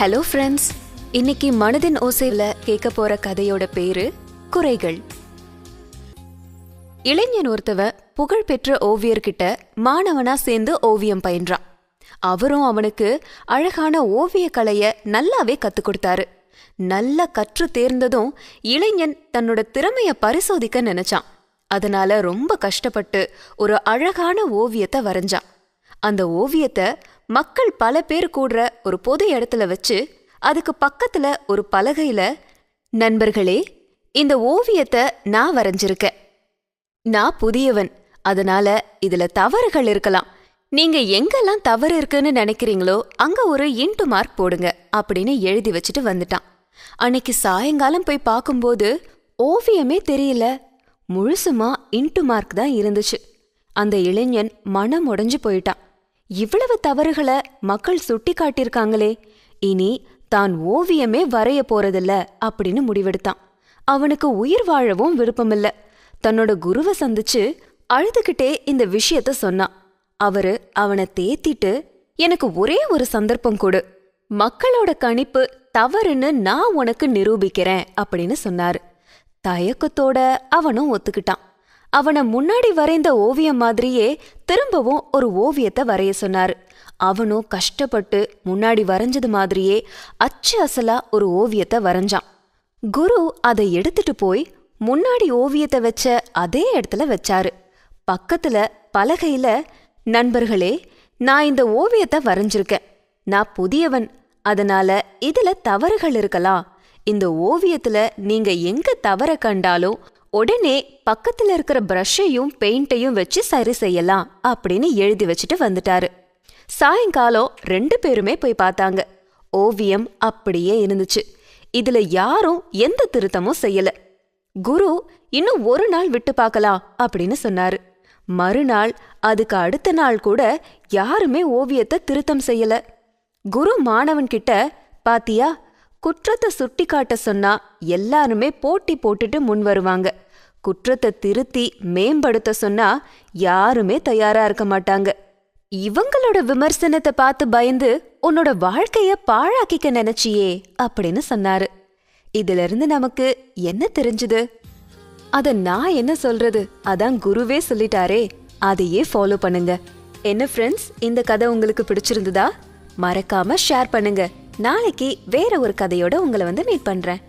Hello friends இன்னைக்கு மனதின் ஓசையில கேட்க போற கதையோட பேரு குறைகள். இளைஞன் ஒருத்தவன் புகழ்பெற்ற ஓவியர்கிட்ட மாணவனா சேர்ந்து ஓவியம் பயின்றான். அவரும் அவனுக்கு அழகான ஓவிய கலைய நல்லாவே கத்துக் கொடுத்தாரு. நல்லா கற்று தேர்ந்ததும் இளைஞன் தன்னோட திறமைய பரிசோதிக்க நினைச்சான். அதனால ரொம்ப கஷ்டப்பட்டு ஒரு அழகான ஓவியத்தை வரைஞ்சான். அந்த ஓவியத்தை மக்கள் பல பேர் கூடுற ஒரு பொது இடத்துல வச்சு அதுக்கு பக்கத்துல ஒரு பலகையில நண்பர்களே இந்த ஓவியத்தை நான் வரைஞ்சிருக்கேன். நான் புதியவன். அதனால இதுல தவறுகள் இருக்கலாம். நீங்க எங்கெல்லாம் தவறு இருக்குன்னு நினைக்கிறீங்களோ அங்க ஒரு இன்டு மார்க் போடுங்க அப்படின்னு எழுதி வச்சுட்டு வந்துட்டான். அன்னைக்கு சாயங்காலம் போய் பார்க்கும்போது ஓவியமே தெரியல. முழுசுமா இன்டு மார்க் தான் இருந்துச்சு. அந்த இளைஞன் மனம் உடைஞ்சு போயிட்டான். இவ்வளவு தவறுகளை மக்கள் சுட்டி காட்டியிருக்காங்களே. இனி தான் ஓவியமே வரைய போறதில்ல அப்படின்னு முடிவெடுத்தான். அவனுக்கு உயிர் வாழவும் விருப்பமில்ல. தன்னோட குருவை சந்திச்சு அழுதுகிட்டே இந்த விஷயத்த சொன்னான். அவரு அவனை தேத்திட்டு எனக்கு ஒரே ஒரு சந்தர்ப்பம் கொடு. மக்களோட கணிப்பு தவறுன்னு நான் உனக்கு நிரூபிக்கிறேன் அப்படின்னு சொன்னாரு. தயக்கத்தோட அவனும் ஒத்துக்கிட்டான். அவனை முன்னாடி வரைந்த ஓவியம் மாதிரியே திரும்பவும் ஒரு ஓவியத்தை வரைய சொன்னாரு. அவனும் கஷ்டப்பட்டு முன்னாடி வரைஞ்சது மாதிரியே அச்சு அசலா ஒரு ஓவியத்தை வரைஞ்சான். குரு அதை எடுத்துட்டு போய் முன்னாடி ஓவியத்தை வச்ச அதே இடத்துல வச்சாரு. பக்கத்துல பலகையில நண்பர்களே நான் இந்த ஓவியத்தை வரைஞ்சிருக்கேன். நான் புதியவன். அதனால இதுல தவறுகள் இருக்கலாம். இந்த ஓவியத்துல நீங்க எங்க தவற கண்டாலும் உடனே பக்கத்துல இருக்கிற பிரஷையும் பெயிண்டையும் வச்சு சரி செய்யலாம் அப்படின்னு எழுதி வச்சுட்டு வந்துட்டாரு. சாயங்காலம் ரெண்டு பேருமே போய் பார்த்தாங்க. ஓவியம் அப்படியே இருந்துச்சு. இதுல யாரும் எந்த திருத்தமும் செய்யல. குரு இன்னும் ஒரு நாள் விட்டு பார்க்கலாம் அப்படின்னு சொன்னாரு. மறுநாள் அதுக்கு அடுத்த நாள் கூட யாருமே ஓவியத்தை திருத்தம் செய்யல. குரு மாணவன் கிட்ட பாத்தியா குற்றத்தை சுட்டி காட்ட சொன்னா எல்லாருமே போட்டி போட்டுட்டு முன் வருவாங்க. குற்றத்தை திருத்தி மேம்படுத்த சொன்னா யாருமே தயாரா இருக்க மாட்டாங்க. இவங்களோட விமர்சனத்தை பார்த்து பயந்து உன்னோட வாழ்க்கைய பாழாக்கிக்க நினைச்சியே அப்படின்னு சொன்னாரு. இதுல இருந்து நமக்கு என்ன தெரிஞ்சது? அத நான் என்ன சொல்றது? அதான் குருவே சொல்லிட்டாரே. அதையே ஃபாலோ பண்ணுங்க. என்ன ஃப்ரெண்ட்ஸ் இந்த கதை உங்களுக்கு பிடிச்சிருந்ததா? மறக்காம ஷேர் பண்ணுங்க. நாளைக்கு வேற ஒரு கதையோட உங்களை வந்து மீட் பண்றேன்.